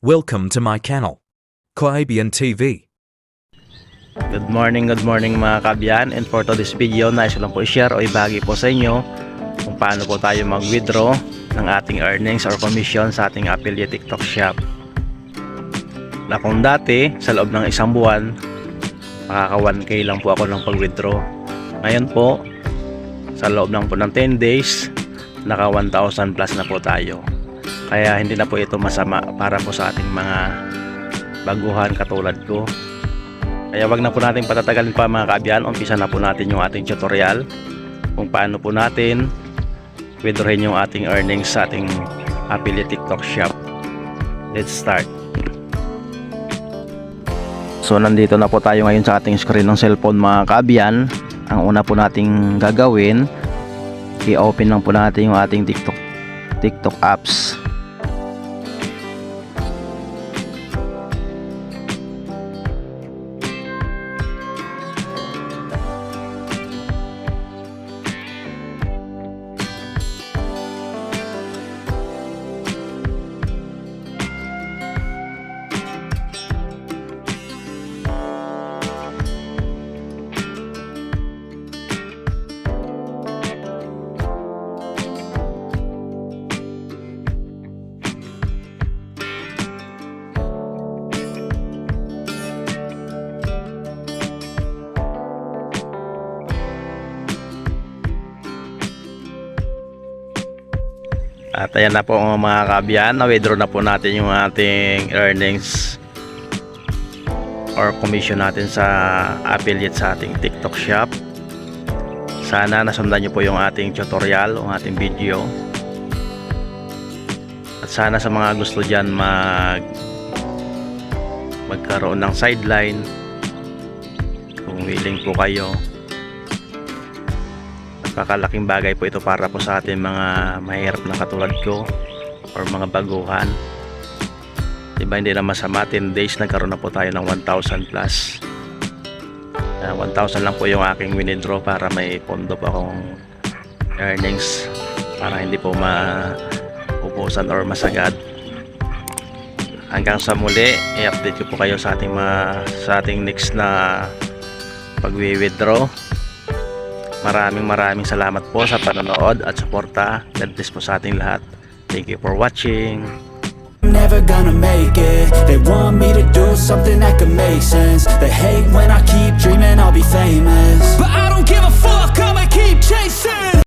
Welcome to my channel. Kaibian TV. Good morning, good morning mga kabyan and for today's video nais ko lang po i-share o ibagi po sa inyo kung paano po tayo mag-withdraw ng ating earnings or commission sa ating affiliate TikTok shop na kung dati sa loob ng isang buwan makaka 1k lang po ako ng pag-withdraw ngayon po sa loob lang po ng 10 days naka 1,000 plus na po tayo kaya hindi na po ito masama para po sa ating mga baguhan katulad ko kaya wag na po natin patatagalin pa mga kaabyan. Umpisa na po natin yung ating tutorial kung paano po natin withdrawin yung ating earnings sa ating affiliate TikTok shop. Let's start. So nandito na po tayo ngayon sa ating screen ng cellphone mga kaabyan. Ang una po nating gagawin, i-open lang po natin yung ating TikTok TikTok apps. At ayan na po mga kaabyan, na-withdraw na po natin yung ating earnings or commission natin sa affiliate sa ating TikTok shop. Sana nasundan nyo po yung ating tutorial, yung ating video. At sana sa mga gusto dyan mag magkaroon ng sideline kung willing po kayo napakalaking bagay po ito para po sa atin mga mahirap na katulad ko or mga baguhan. Diba hindi na masama 10 days nagkaroon na po tayo ng 1,000 plus. Uh, 1,000 lang po yung aking winidraw para may pondo pa akong earnings para hindi po maubusan or masagad. Hanggang sa muli i-update ko po kayo sa ating mga, sa ating next na pag-withdraw Maraming maraming salamat po sa panonood at suporta. God bless po sa ating lahat. Thank you for watching. Never gonna make it They want me to do something that could make sense They hate when I keep dreaming I'll be famous